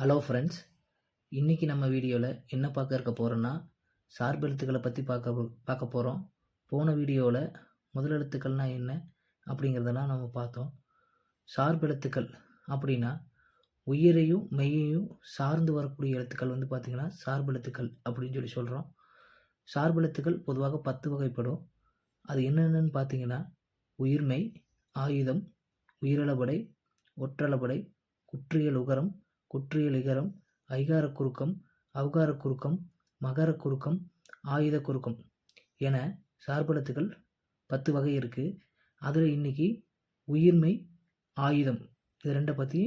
Hello friends இன்றைக்கி நம்ம வீடியோவில் என்ன பார்க்க இருக்க போகிறோன்னா சார்பெழுத்துக்களை பற்றி பார்க்க பார்க்க போகிறோம் போன வீடியோவில் முதலெழுத்துக்கள்னால் என்ன அப்படிங்கிறதெல்லாம் நம்ம பார்த்தோம். சார்பெழுத்துக்கள் அப்படின்னா உயிரையும் மெய்யையும் சார்ந்து வரக்கூடிய எழுத்துக்கள் வந்து பார்த்திங்கன்னா சார்பெழுத்துக்கள் அப்படின்னு சொல்லி சொல்கிறோம் சார்பெழுத்துக்கள் பொதுவாக பத்து வகைப்படும். அது என்னென்னு பார்த்தீங்கன்னா உயிர்மை ஆயுதம் உயிரளபடை ஒற்றளபடை குற்றியல் உகரம் குற்றியலிகரம் ஐகாரக் குறுக்கம் அவகாரக் குறுக்கம் மகாரக் குறுக்கம் ஆயுத குறுக்கம் என சார்பெழுத்துக்கள் பத்து வகை இருக்குது அதில் இன்னைக்கு உயிர்மை ஆயுதம் இது ரெண்டை பற்றி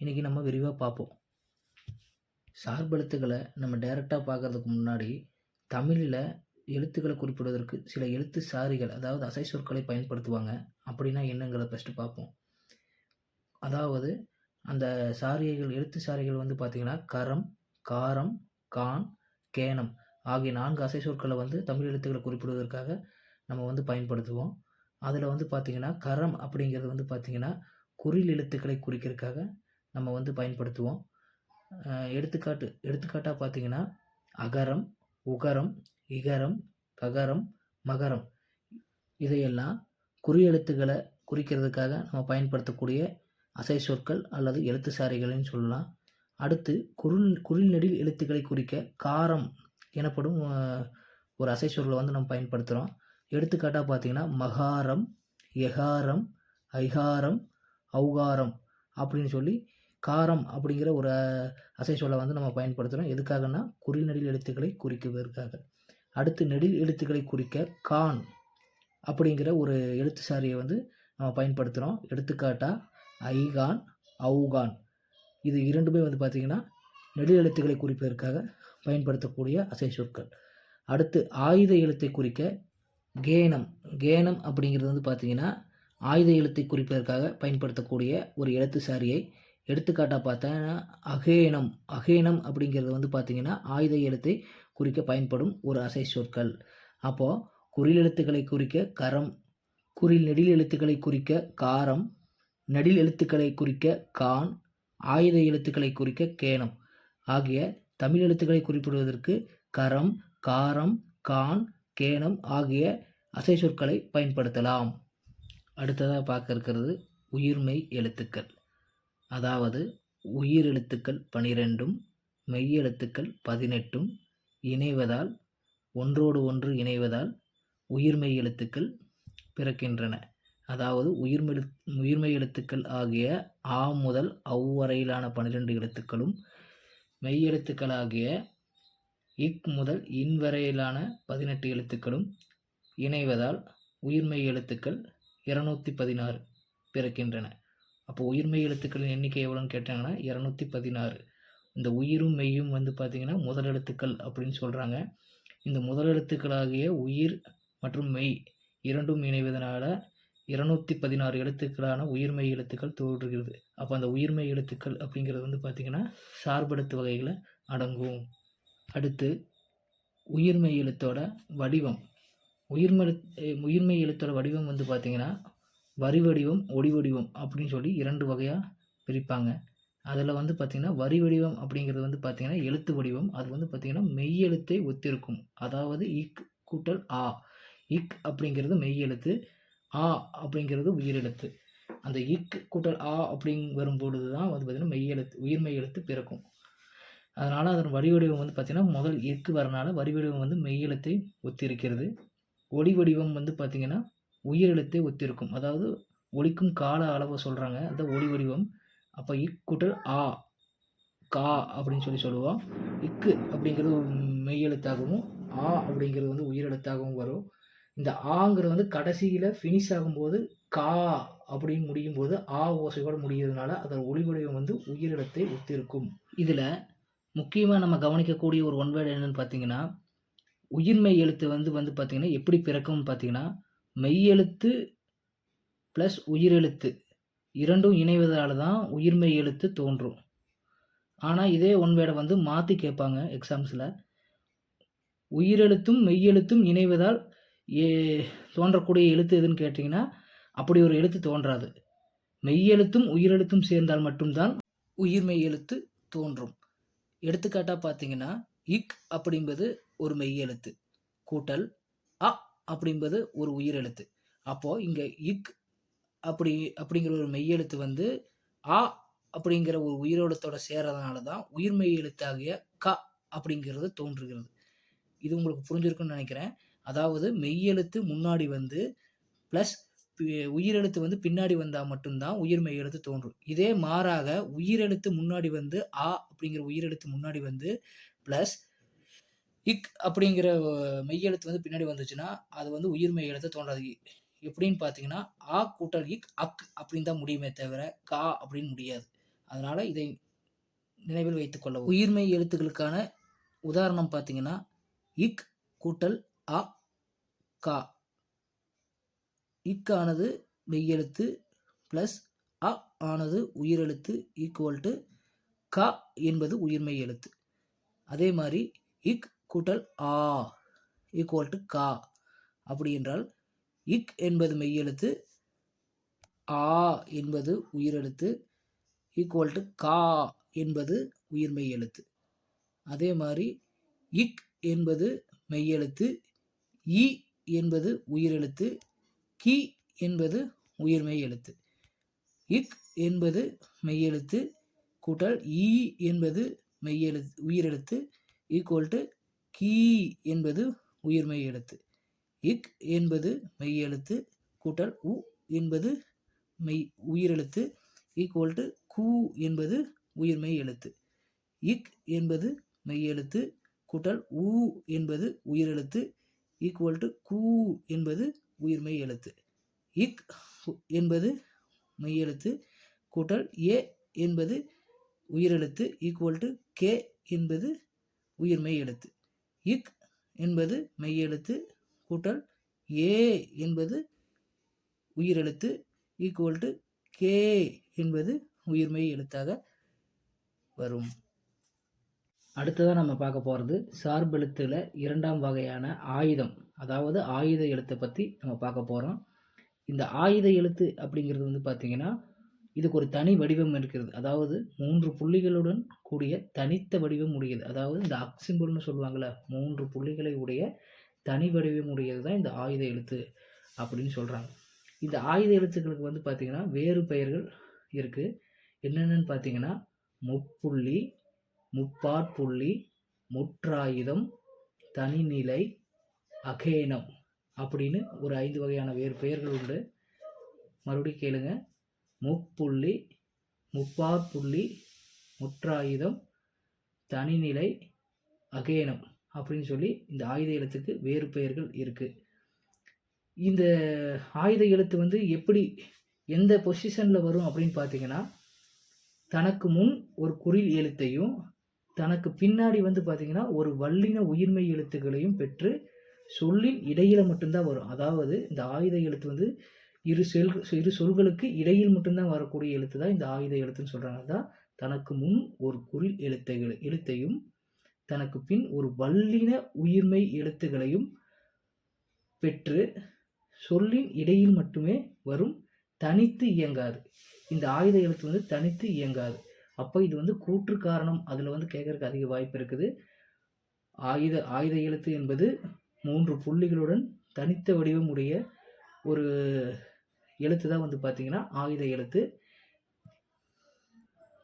இன்னைக்கு நம்ம விரிவாக பார்ப்போம் சார்பெழுத்துக்களை நம்ம டைரெக்டாக பார்க்கறதுக்கு முன்னாடி தமிழில் எழுத்துக்களை குறிப்பிடுவதற்கு சில எழுத்து சாரிகள் அதாவது அசை சொற்களை பயன்படுத்துவாங்க அப்படின்னா என்னங்கிறத ஃபஸ்ட்டு பார்ப்போம் அதாவது அந்த சாரிகைகள் எழுத்து சாரிகள் வந்து பார்த்திங்கன்னா கரம் காரம் கான் கேனம் ஆகிய நான்கு அசை சொற்களை வந்து தமிழ் எழுத்துக்களை குறிப்பிடுவதற்காக நம்ம வந்து பயன்படுத்துவோம். அதில் வந்து பார்த்திங்கன்னா கரம் அப்படிங்கிறது வந்து பார்த்திங்கன்னா குறில் எழுத்துக்களை குறிக்கிறதுக்காக நம்ம வந்து பயன்படுத்துவோம். எடுத்துக்காட்டு எடுத்துக்காட்டாக பார்த்திங்கன்னா அகரம் உகரம் இகரம் ககரம் மகரம் இதையெல்லாம் குறி எழுத்துக்களை குறிக்கிறதுக்காக நம்ம பயன்படுத்தக்கூடிய அசை சொற்கள் அல்லது எழுத்து சாரிகள்னு சொல்லலாம். அடுத்து குரில் குரில் நெடில் எழுத்துக்களை குறிக்க காரம் எனப்படும் ஒரு அசை சொல்லை வந்து நம்ம பயன்படுத்துகிறோம் எடுத்துக்காட்டாக பார்த்தீங்கன்னா மகாரம் எகாரம் ஐகாரம் ஔகாரம் அப்படின்னு சொல்லி காரம் அப்படிங்கிற ஒரு அசை சொல்லை வந்து நம்ம பயன்படுத்துகிறோம் எதுக்காகன்னா குறில் நெடில் எழுத்துக்களை குறிக்குவதற்காக. அடுத்து நெடில் எழுத்துக்களை குறிக்க கான் அப்படிங்கிற ஒரு எழுத்து சாரியை வந்து நம்ம பயன்படுத்துகிறோம் எடுத்துக்காட்டாக ஐகான் அவுகான். இது இரண்டுமே வந்து பார்த்திங்கன்னா நெடில் எழுத்துக்களை குறிப்பதற்காக பயன்படுத்தக்கூடிய அசை சொற்கள். அடுத்து ஆயுத எழுத்தை குறிக்க கேனம். கேனம் அப்படிங்கிறது வந்து பார்த்திங்கன்னா ஆயுத எழுத்தை குறிப்பதற்காக பயன்படுத்தக்கூடிய ஒரு எழுத்து சாரியை எடுத்துக்காட்டாக பார்த்தா அகேனம். அகேனம் அப்படிங்கிறது வந்து பார்த்திங்கன்னா ஆயுத எழுத்தை குறிக்க பயன்படும் ஒரு அசை சொற்கள். அப்போது குறில் எழுத்துக்களை குறிக்க கரம். குறில் நெடில் எழுத்துக்களை குறிக்க காரம். நடில் எழுத்துக்களை குறிக்க கான் ஆயுத எழுத்துக்களை குறிக்க கேனம் ஆகிய தமிழ் எழுத்துக்களை குறிப்பிடுவதற்கு கரம் காரம் கான் கேனம் ஆகிய அசை சொற்களை பயன்படுத்தலாம். அடுத்ததாக பார்க்க இருக்கிறது உயிர்மெய் எழுத்துக்கள். அதாவது உயிர் எழுத்துக்கள் பனிரெண்டும் மெய் எழுத்துக்கள் பதினெட்டும் இணைவதால் ஒன்றோடு ஒன்று இணைவதால் உயிர்மெய் எழுத்துக்கள் பிறக்கின்றன. அதாவது உயிர்மெழு உயிர்மெய் எழுத்துக்கள் ஆகிய ஆ முதல் அவ் வரையிலான பன்னிரெண்டு எழுத்துக்களும் மெய் எழுத்துக்களாகிய இக் முதல் இன் வரையிலான பதினெட்டு எழுத்துக்களும் இணைவதால் உயிர்மெய் எழுத்துக்கள் இருநூற்றி பதினாறு பிறக்கின்றன. அப்போ உயிர்மெய் எழுத்துக்களின் எண்ணிக்கை எவ்வளோன்னு கேட்டாங்கன்னா இரநூத்தி பதினாறு. இந்த உயிரும் மெய்யும் வந்து பார்த்திங்கன்னா முதல் எழுத்துக்கள் அப்படின்னு சொல்கிறாங்க இந்த முதல் எழுத்துக்களாகிய உயிர் மற்றும் மெய் இரண்டும் இணைவதனால இருநூத்தி பதினாறு எழுத்துக்களான உயிர்மெய் எழுத்துக்கள் தோன்றுகிறது. அப்போ அந்த உயிர்மெய் எழுத்துக்கள் அப்படிங்கிறது வந்து பார்த்திங்கன்னா சார்பெழுத்து வகைகளை அடங்கும். அடுத்து உயிர்மெய் எழுத்தோட வடிவம். உயிர்மெழு உயிர்மெய் எழுத்தோட வடிவம் வந்து பார்த்திங்கன்னா வரி வடிவம் ஒளி வடிவம் அப்படின்னு சொல்லி இரண்டு வகையாக பிரிப்பாங்க. அதில் வந்து பார்த்திங்கன்னா வரி வடிவம் அப்படிங்கிறது வந்து பார்த்திங்கன்னா எழுத்து வடிவம். அது வந்து பார்த்திங்கன்னா மெய் எழுத்தை ஒத்திருக்கும். அதாவது இக் கூட்டல் ஆ. இக் அப்படிங்கிறது மெய் எழுத்து. ஆ அப்படிங்கிறது உயிரெழுத்து. அந்த இக்கு கூட்டல் ஆ அப்படிங் வரும்பொழுது தான் வந்து பார்த்திங்கன்னா மெய் எழுத்து உயிர்மெய் எழுத்து பிறக்கும். அதனால் அதன் வடிவடிவம் வந்து பார்த்திங்கன்னா முதல் இக்கு வரனால வடிவடிவம் வந்து மெய்யெழுத்தை ஒத்திருக்கிறது. ஒளி வடிவம் வந்து பார்த்திங்கன்னா உயிரெழுத்தை ஒத்திருக்கும். அதாவது ஒலிக்கும் கால அளவை சொல்கிறாங்க அந்த ஒளி வடிவம். அப்போ இக் கூட்டல் ஆ கா அப்படின்னு சொல்லி சொல்லுவோம். இக்கு அப்படிங்கிறது மெய்யெழுத்தாகவும் ஆ அப்படிங்கிறது வந்து உயிரெழுத்தாகவும் வரும். இந்த ஆங்கிறது வந்து கடைசியில் ஃபினிஷ் ஆகும்போது கா அப்படின்னு முடியும் போது ஆ ஓசையோடு முடிகிறதுனால அதன் ஒளிவடிவம் வந்து உயிரிடத்தை ஒத்திருக்கும். இதில் முக்கியமாக நம்ம கவனிக்கக்கூடிய ஒரு ஒன்வேர்டு என்னென்னு பார்த்தீங்கன்னா உயிர்மெய் எழுத்து வந்து வந்து பார்த்திங்கன்னா எப்படி பிறக்கும்னு பார்த்தீங்கன்னா மெய்யெழுத்து ப்ளஸ் உயிரெழுத்து இரண்டும் இணைவதால் தான் உயிர்மெய் எழுத்து தோன்றும். ஆனால் இதே ஒன்வேடை வந்து மாற்றி கேட்பாங்க எக்ஸாம்ஸில் உயிரெழுத்தும் மெய்யெழுத்தும் இணைவதால் ஏ தோன்றக்கூடிய எழுத்து எதுன்னு கேட்டிங்கன்னா அப்படி ஒரு எழுத்து தோன்றாது. மெய்யெழுத்தும் உயிரெழுத்தும் சேர்ந்தால் மட்டும்தான் உயிர்மெய் எழுத்து தோன்றும். எடுத்துக்காட்டாக பார்த்தீங்கன்னா இக் அப்படின்பது ஒரு மெய்யெழுத்து கூட்டல் அ அப்படின்பது ஒரு உயிரெழுத்து அப்போது இங்கே இக் அப்படி அப்படிங்கிற ஒரு மெய்யெழுத்து வந்து ஆ அப்படிங்கிற ஒரு உயிரெழுத்தோட சேர்றதுனால தான் உயிர்மெய் எழுத்தாகிய க அப்படிங்கிறது தோன்றுகிறது. இது உங்களுக்கு புரிஞ்சிருக்குன்னு நினைக்கிறேன். அதாவது மெய்யெழுத்து முன்னாடி வந்து ப்ளஸ் உயிரெழுத்து வந்து பின்னாடி வந்தால் மட்டும்தான் உயிர்மெய் எழுத்து தோன்றும். இதே மாறாக உயிரெழுத்து முன்னாடி வந்து ஆ அப்படிங்கிற உயிரெழுத்து முன்னாடி வந்து ப்ளஸ் இக் அப்படிங்கிற மெய்யெழுத்து வந்து பின்னாடி வந்துச்சுன்னா அது வந்து உயிர் மெய்யெழுத்து தோன்றாது. எப்படின்னு பார்த்தீங்கன்னா ஆ கூட்டல் இக் அக் அப்படின்னு தான் முடியுமே தவிர கா அப்படின்னு முடியாது. அதனால் இதை நினைவில் வைத்துக்கொள்ள உயிர்மை எழுத்துக்களுக்கான உதாரணம் பார்த்தீங்கன்னா இக் கூட்டல் அ கா. இக்கானது மெய்யெழுத்து ப்ளஸ் அ ஆனது உயிரெழுத்து ஈக்குவல் டு க என்பது உயிர்மெய் எழுத்து அதே மாதிரி இக் கூட்டல் ஆ ஈக்குவல் டு கா. அப்படி என்றால் இக் என்பது மெய்யெழுத்து ஆ என்பது உயிரெழுத்து ஈக்குவல் டு கா என்பது உயிர்மெய் எழுத்து அதே மாதிரி இக் என்பது மெய்யெழுத்து இ என்பது உயிரெழுத்து கி என்பது உயிர்மெய் எழுத்து இக் என்பது மெய்யெழுத்து கூட்டல் ஈ என்பது மெய்யெழுத்து உயிரெழுத்து ஈக்குவல் டு கி என்பது உயிர்மெய் எழுத்து இக் என்பது மெய்யெழுத்து கூட்டல் உ என்பது மெய் உயிரெழுத்து ஈக்குவல் டு கு என்பது உயிர்மெய் எழுத்து இக் என்பது மெய்யெழுத்து கூட்டல் உ என்பது உயிரெழுத்து ஈக்குவல் டு கூ என்பது உயிர்மெய் எழுத்து. இக் என்பது மெய்யெழுத்து கூட்டல் ஏ என்பது உயிரெழுத்து ஈக்குவல் டு கே என்பது உயிர்மெய் எழுத்து. இக் என்பது மெய்யெழுத்து கூட்டல் ஏ என்பது உயிரெழுத்து ஈக்குவல் டு கே என்பது உயிர்மெய் எழுத்தாக வரும். அடுத்ததாக நம்ம பார்க்க போகிறது சார்பெழுத்தில் இரண்டாம் வகையான ஆயுதம். அதாவது ஆயுத எழுத்தை பற்றி நம்ம பார்க்க போகிறோம் இந்த ஆயுத எழுத்து அப்படிங்கிறது வந்து பார்த்திங்கன்னா இதுக்கு ஒரு தனி வடிவம் இருக்கிறது. அதாவது மூன்று புள்ளிகளுடன் கூடிய தனித்த வடிவம் உடையது. அதாவது இந்த அக்சிம்பிள்னு சொல்லுவாங்கள்ல மூன்று புள்ளிகளை உடைய தனி வடிவம் உடையது தான் இந்த ஆயுத எழுத்து அப்படின்னு சொல்கிறாங்க இந்த ஆயுத எழுத்துக்களுக்கு வந்து பார்த்திங்கன்னா வேறு பெயர்கள் இருக்குது என்னென்னு பார்த்தீங்கன்னா முப்புள்ளி முப்பாற்புள்ளி முற்றாயுதம் தனிநிலை அகேனம் அப்படின்னு ஒரு ஐந்து வகையான வேறு பெயர்கள் உண்டு. மறுபடியும் கேளுங்க. முப்புள்ளி முப்பாற்புள்ளி முற்றாயுதம் தனிநிலை அகேனம் அப்படின்னு சொல்லி இந்த ஆயுத எழுத்துக்கு வேறு பெயர்கள் இருக்குது இந்த ஆயுத எழுத்து வந்து எப்படி எந்த பொசிஷனில் வரும் அப்படின்னு பார்த்தீங்கன்னா தனக்கு முன் ஒரு குறில் எழுத்தையும் தனக்கு பின்னாடி வந்து பார்த்திங்கன்னா ஒரு வல்லின உயிர்மை எழுத்துக்களையும் பெற்று சொல்லின் இடையில் மட்டும்தான் வரும். அதாவது இந்த ஆயுத எழுத்து வந்து இரு செல் இரு சொல்களுக்கு இடையில் மட்டும்தான் வரக்கூடிய எழுத்து தான் இந்த ஆயுத எழுத்துன்னு சொல்கிறாங்க தான் தனக்கு முன் ஒரு குறில் எழுத்தை எழுத்தையும் தனக்கு பின் ஒரு வல்லின உயிர்மை எழுத்துகளையும் பெற்று சொல்லின் இடையில் மட்டுமே வரும் தனித்து இயங்காது. இந்த ஆயுத எழுத்து வந்து தனித்து இயங்காது. அப்போ இது வந்து கூற்று காரணம். அதில் வந்து கேட்கறதுக்கு அதிக வாய்ப்பு இருக்குது. ஆயுத ஆயுத எழுத்து என்பது மூன்று புள்ளிகளுடன் தனித்த வடிவம் உடைய ஒரு எழுத்து தான் வந்து பார்த்திங்கன்னா ஆயுத எழுத்து.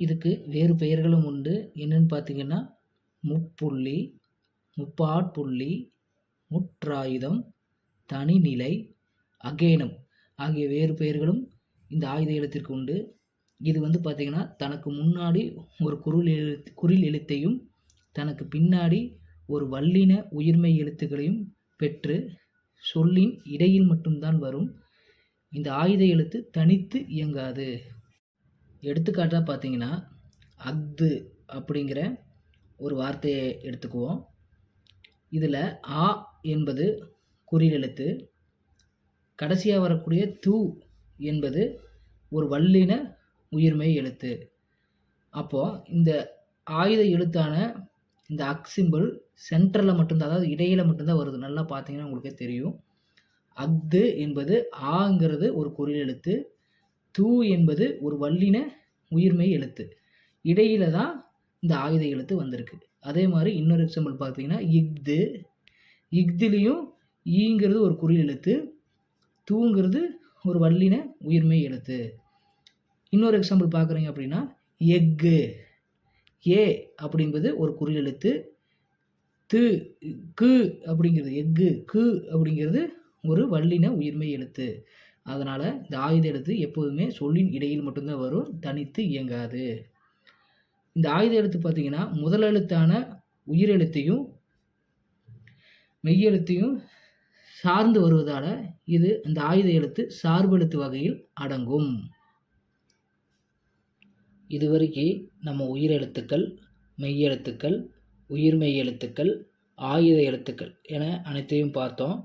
இதுக்கு வேறு பெயர்களும் உண்டு. என்னென்னு பார்த்தீங்கன்னா முப்புள்ளி முப்பாட்புள்ளி முற்றாயுதம் தனிநிலை அகேனம் ஆகிய வேறு பெயர்களும் இந்த ஆயுத எழுத்திற்கு உண்டு. இது வந்து பார்த்திங்கன்னா தனக்கு முன்னாடி ஒரு குரல் எழுத்து குறில் எழுத்தையும் தனக்கு பின்னாடி ஒரு வல்லின உயிர்மெய் எழுத்துக்களையும் பெற்று சொல்லின் இடையில் மட்டும்தான் வரும். இந்த ஆயுத எழுத்து தனித்து இயங்காது. எடுத்துக்காட்டாக பார்த்தீங்கன்னா அஃது அப்படிங்கிற ஒரு வார்த்தையை எடுத்துக்குவோம். இதில் ஆ என்பது குறில் எழுத்து கடைசியாக வரக்கூடிய து என்பது ஒரு வல்லின உயிர்மெய் எழுத்து. அப்போது இந்த ஆயுத எழுத்தான இந்த அக் சிம்பிள் சென்டரில் மட்டும்தான் அதாவது இடையில மட்டும்தான் வருது. நல்லா பார்த்தீங்கன்னா உங்களுக்கே தெரியும். அஃது என்பது ஆங்கிறது ஒரு குறில் எழுத்து. தூ என்பது ஒரு வல்லின உயிர்மை எழுத்து. இடையில தான் இந்த ஆயுத எழுத்து வந்திருக்கு. அதே மாதிரி இன்னொரு எக்ஸாம்பிள் பார்த்தீங்கன்னா இஃது. இஃதுலேயும் ஈங்கிறது ஒரு குறில் எழுத்து. தூங்கிறது ஒரு வல்லின உயிர்மெய் எழுத்து. இன்னொரு எக்ஸாம்பிள் பார்க்குறீங்க அப்படின்னா எக்கு ஏ அப்படிங்கிறது ஒரு குறில் எழுத்து. து கு அப்படிங்கிறது எக்கு கு அப்படிங்கிறது ஒரு வல்லின உயிர்மெய் எழுத்து. அதனால் இந்த ஆயுத எழுத்து எப்போதுமே சொல்லின் இடையில் மட்டும்தான் வரும் தனித்து இயங்காது. இந்த ஆயுத எழுத்து பார்த்தீங்கன்னா முதல் எழுத்தான உயிரெழுத்தையும் மெய்யெழுத்தையும் சார்ந்து வருவதால் இது இந்த ஆயுத எழுத்து சார்பெழுத்து வகையில் அடங்கும். இதுவரைக்கும் நம்ம உயிரெழுத்துக்கள் மெய்யெழுத்துக்கள் உயிர்மெய் எழுத்துக்கள் ஆயுத எழுத்துக்கள் என அனைத்தையும் பார்த்தோம்.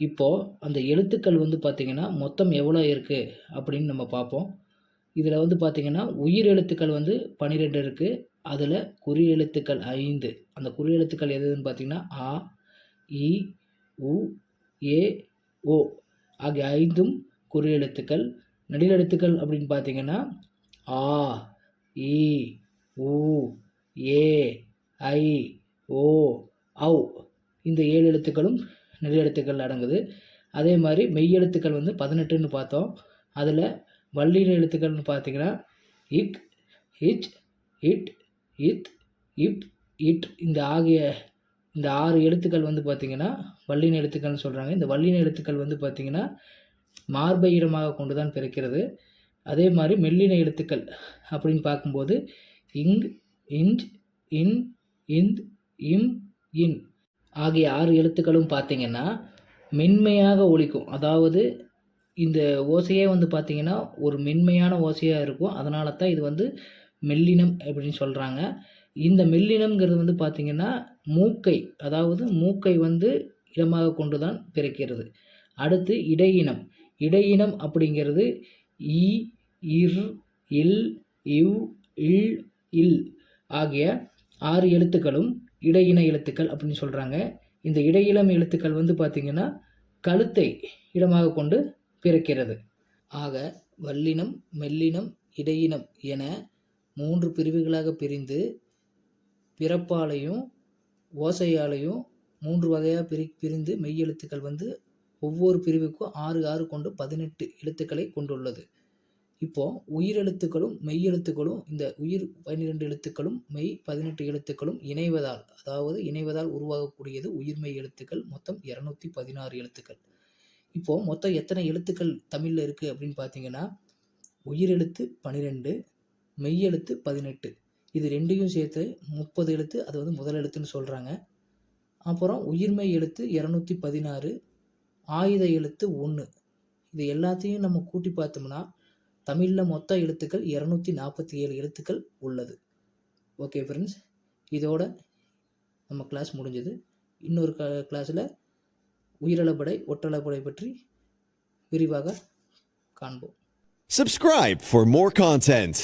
இப்போது அந்த எழுத்துக்கள் வந்து பார்த்திங்கன்னா மொத்தம் எவ்வளோ இருக்குது அப்படின்னு நம்ம பார்ப்போம். இதில் வந்து பார்த்திங்கன்னா உயிர் எழுத்துக்கள் வந்து பன்னிரெண்டு இருக்குது அதில் குறி எழுத்துக்கள் ஐந்து. அந்த குறி எழுத்துக்கள் எதுன்னு பார்த்திங்கன்னா ஆ இ உ ஏ ஓ ஆகிய ஐந்தும் குறி எழுத்துக்கள். நடில் எழுத்துக்கள் அப்படின்னு பார்த்தீங்கன்னா ஆ இ உ ஏ ஐ ஓ ஔ. இந்த ஏழு எழுத்துக்களும் நெல் எழுத்துக்கள் அடங்குது. அதே மாதிரி மெய் எழுத்துக்கள் வந்து பதினெட்டுன்னு பார்த்தோம். அதில் வள்ளின எழுத்துக்கள்னு பார்த்தீங்கன்னா இக் இச் இட் இத் இப் இட். இந்த ஆகிய இந்த ஆறு எழுத்துக்கள் வந்து பார்த்திங்கன்னா வள்ளின எழுத்துக்கள்னு சொல்கிறாங்க இந்த வள்ளின எழுத்துக்கள் வந்து பார்த்திங்கன்னா மார்பை இடமாக கொண்டு தான் பிறக்கிறது. அதே மாதிரி மெல்லின எழுத்துக்கள் அப்படின்னு பார்க்கும்போது இங் இஞ்ச் இன் இந்த் இம் இன் ஆகிய ஆறு எழுத்துக்களும் பார்த்திங்கன்னா மென்மையாக ஒழிக்கும் அதாவது இந்த ஓசையே வந்து பார்த்திங்கன்னா ஒரு மென்மையான ஓசையாக இருக்கும். அதனால தான் இது வந்து மெல்லினம் அப்படின்னு சொல்கிறாங்க இந்த மெல்லினம்ங்கிறது வந்து பார்த்திங்கன்னா மூக்கை அதாவது மூக்கை வந்து இடமாக கொண்டு தான் பிறக்கிறது. அடுத்து இடையினம். இடையினம் அப்படிங்கிறது இ இர் இல் இவ் இல் இல் ஆகிய ஆறு எழுத்துக்களும் இடையின எழுத்துக்கள் அப்படின்னு சொல்கிறாங்க இந்த இடையினம் எழுத்துக்கள் வந்து பார்த்திங்கன்னா கழுத்தை இடமாக கொண்டு பிறக்கிறது. ஆக வல்லினம் மெல்லினம் இடையினம் என மூன்று பிரிவுகளாக பிரிந்து பிறப்பாலையும் ஓசையாலையும் மூன்று வகையாக பிரி பிரிந்து மெய்யெழுத்துக்கள் வந்து ஒவ்வொரு பிரிவுக்கும் ஆறு ஆறு கொண்டு பதினெட்டு எழுத்துக்களை கொண்டுள்ளது. இப்போது உயிரெழுத்துக்களும் மெய்யெழுத்துக்களும் இந்த உயிர் பன்னிரெண்டு எழுத்துக்களும் மெய் பதினெட்டு எழுத்துக்களும் இணைவதால் அதாவது இணைவதால் உருவாகக்கூடியது உயிர்மெய் எழுத்துக்கள் மொத்தம் இரநூத்தி பதினாறு எழுத்துக்கள். இப்போது மொத்தம் எத்தனை எழுத்துக்கள் தமிழில் இருக்குது அப்படின்னு பார்த்தீங்கன்னா உயிரெழுத்து பன்னிரெண்டு மெய்யெழுத்து பதினெட்டு. இது ரெண்டையும் சேர்த்து முப்பது எழுத்து அது வந்து முதல் எழுத்துன்னு சொல்கிறாங்க அப்புறம் உயிர்மெய் எழுத்து இரநூத்தி பதினாறு ஆயுத எழுத்து ஒன்று இது எல்லாத்தையும் நம்ம கூட்டி பார்த்தோம்னா தமிழில் மொத்த எழுத்துக்கள் இரநூத்தி நாற்பத்தி ஏழு எழுத்துக்கள் உள்ளது. ஓகே ஃப்ரெண்ட்ஸ் இதோட நம்ம கிளாஸ் முடிஞ்சது. இன்னொரு க கிளாஸில் உயிரளப்படை ஒற்றளப்படை பற்றி விரிவாக காண்போம். Subscribe for more content.